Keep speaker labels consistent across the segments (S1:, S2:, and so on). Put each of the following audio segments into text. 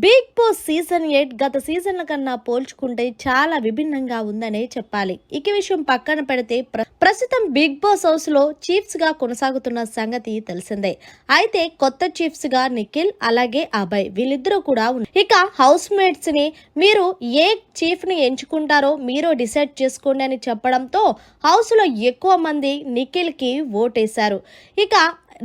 S1: Big boss season eight గత సీజన్ల కన్నా పోల్చుకుంటే చాలా విభిన్నంగా ఉందనే చెప్పాలి. ఇక విషయం పక్కన పెడితే ప్ర- ప్రస్తుతం బిగ్ బాస్ హౌస్లో చీఫ్స్గా కొనసాగుతున్న సంగతి తెలిసిందే. అయితే కొత్త చీఫ్స్గా నిఖిల్ అలాగే అభయ్ వీళ్ళిద్దరూ కూడా ఇక హౌస్ మేట్స్ని మీరు ఏ చీఫ్ని ఎంచుకుంటారో మీరు డిసైడ్ చేసుకోండి అని చెప్పడంతో హౌస్లో ఎక్కువ మంది నిఖిల్కి ఓటేశారు. ఇక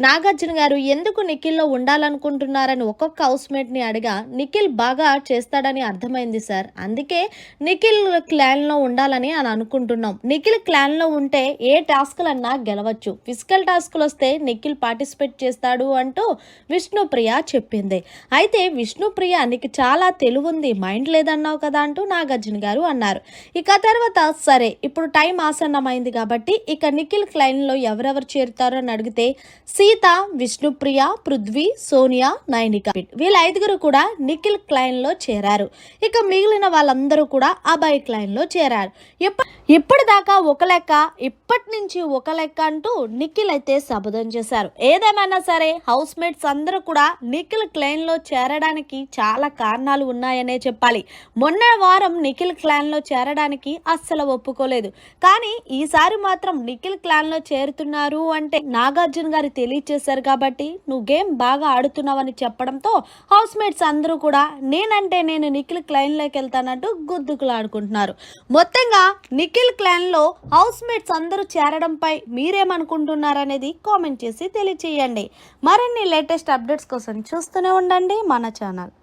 S1: నాగార్జున గారు ఎందుకు నిఖిల్లో ఉండాలనుకుంటున్నారని ఒక్కొక్క హౌస్ అడిగా. నిఖిల్ బాగా చేస్తాడని అర్థమైంది సార్. అందుకే నిఖిల్ క్లాన్లో ఉండాలని అని అనుకుంటున్నాం. నిఖిల్ క్లాన్లో ఉంటే ఏ టాస్క్లన్నా గెలవచ్చు. ఫిజికల్ టాస్క్లు వస్తే నిఖిల్ పార్టిసిపేట్ చేస్తాడు అంటూ విష్ణుప్రియ చెప్పింది. అయితే విష్ణుప్రియ నీకు చాలా తెలివుంది మైండ్ లేదన్నావు కదా అంటూ నాగార్జున గారు అన్నారు. ఇక తర్వాత సరే ఇప్పుడు టైం ఆసన్నమైంది కాబట్టి ఇక నిఖిల్ క్లైన్లో ఎవరెవరు చేరుతారో అని అడిగితే సీత విష్ణుప్రియ పృథ్వీ సోనియా నైనిక వీళ్ళ ఐదుగురు కూడా నిఖిల్ క్లైన్లో చేరారు. ఇక మిగిలిన వాళ్ళందరూ కూడా అభయ్ క్లైన్లో చేరారు. ఇప్పటిదాకా ఒక లెక్క ఇప్పటి నుంచి ఒక లెక్క అంటూ నిఖిల్ అయితే శబదం చేశారు. ఏదేమైనా సరే హౌస్ మేట్స్ అందరూ కూడా నిఖిల్ క్లైన్లో చేరడానికి చాలా కారణాలు ఉన్నాయనే చెప్పాలి. మొన్న వారం నిఖిల్ క్లాన్లో చేరడానికి అస్సలు ఒప్పుకోలేదు. కానీ ఈసారి మాత్రం నిఖిల్ క్లాన్లో చేరుతున్నారు అంటే నాగార్జున గారి తెలియదు తెలియచేశారు కాబట్టి నువ్వు గేమ్ బాగా ఆడుతున్నావని చెప్పడంతో హౌస్ మేట్స్ అందరూ కూడా నేనంటే నేను నిఖిల్ క్లైన్లోకి వెళ్తానంటూ గుద్దుకులు ఆడుకుంటున్నారు మొత్తంగా నిఖిల్ క్లైన్లో హౌస్ మేట్స్ అందరూ చేరడంపై మీరేమనుకుంటున్నారనేది కామెంట్ చేసి తెలియచేయండి. మరిన్ని లేటెస్ట్ అప్డేట్స్ కోసం చూస్తూనే ఉండండి మన ఛానల్.